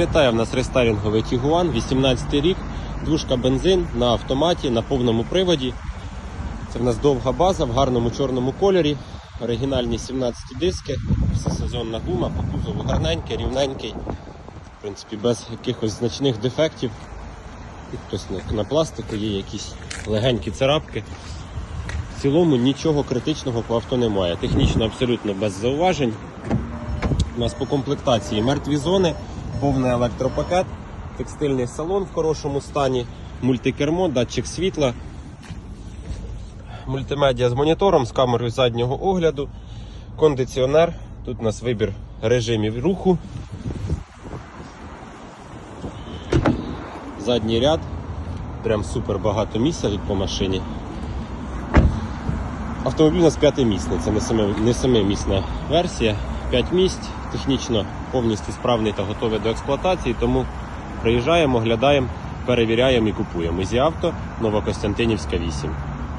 Вітаю, в нас рестайлінговий Tiguan, 18 рік, двушка бензин на автоматі, на повному приводі. Це в нас довга база в гарному чорному кольорі, оригінальні 17 диски, всесезонна гума, по кузову гарненький, рівненький, в принципі, без якихось значних дефектів. Тут хтось на пластику є якісь легенькі царапки. В цілому нічого критичного по авто немає. Технічно абсолютно без зауважень. У нас по комплектації мертві зони, повний електропакет, текстильний салон в хорошому стані, мультикермо, датчик світла, мультимедіа з монітором, з камерою заднього огляду, кондиціонер. Тут у нас вибір режимів руху. Задній ряд. Прям супер багато місця по машині. Автомобіль у нас п'ятимісний, це не семимісна версія. 5 місць, технічно повністю справний та готовий до експлуатації, тому приїжджаємо, глядаємо, перевіряємо і купуємо. Зі авто Новокостянтинівська 8.